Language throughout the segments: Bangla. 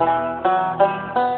জন্ম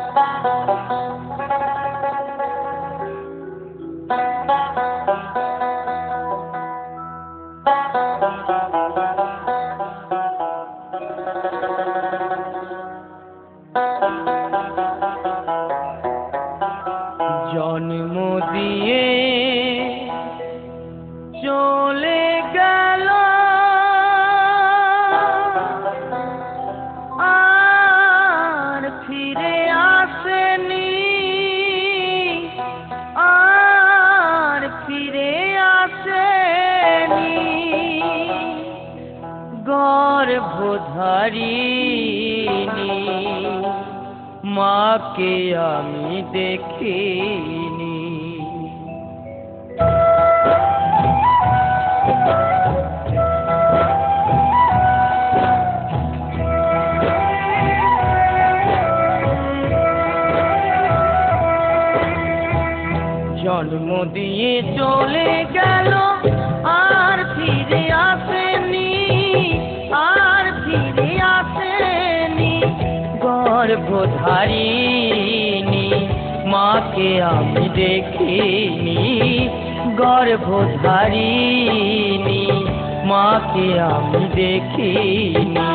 গর্ভধারিণী মাকে আমি দেখিনি। জন্ম দিয়ে চলে গেল আর ফিরে আসেনি গর্ভধারিণী মাকে আমি দেখিনি। গর্ভধারিণী মাকে আমি দেখিনি।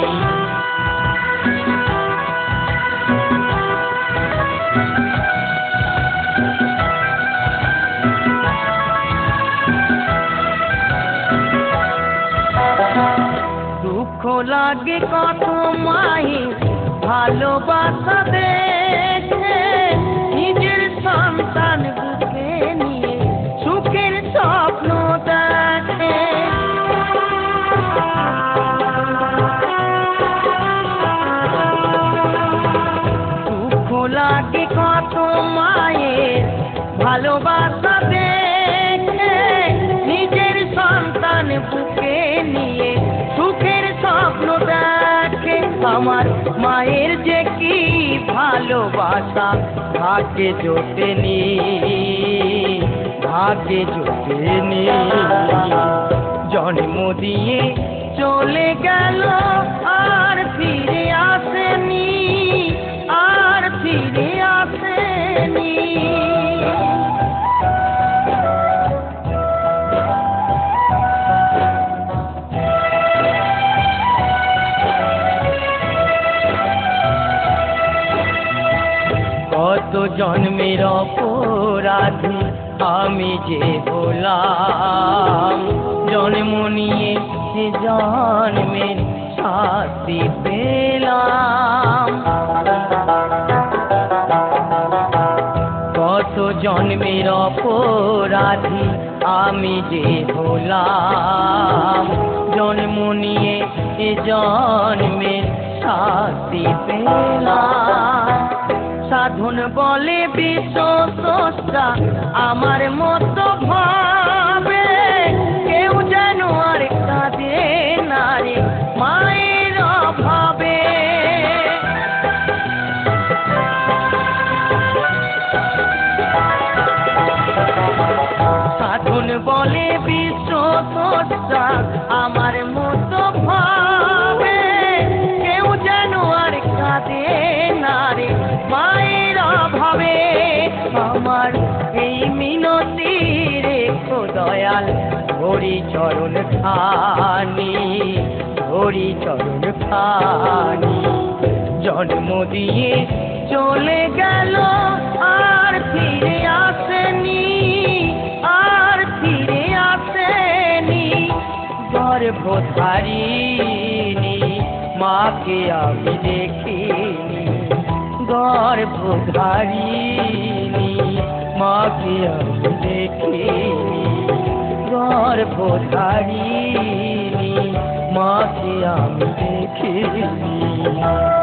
দুঃখ লাগে কত মাই ভালোবাসা দেখে নিজের সন্তান বুকে নিয়ে সুখের স্বপ্ন দেখে। দুঃখ লাগে কত মায়ের ভালোবাসা আমার মায়ের যে কি ভালোবাসা ভাগ্যে জোটেনি ভাগ্যে জোটেনি। জন্ম দিয়ে চলে গেল কত জন্মের অপরাধী আমি যে হলাম। জন্ম নিয়ে সে জন্মের শাস্তি পেলাম। কত জন্মের অপরাধী আমি যে হলাম। জন্ম নিয়ে এ জন্মের শাস্তি পেলাম। বলে বিশ্ব আমার মতো ভাবে দয়াল, হরি চরণ খানি, হরি চরণ খানি। জন্ম দিয়ে চলে গেল, আর ফিরে আসেনি, আর ফিরে আসেনি। গর্ভধারিণী মাকে আমি দেখিনি। গর্ভধারিণী মাকে আমি দেখিনি। গর্ভধারিণী মাকে আমি দেখিনি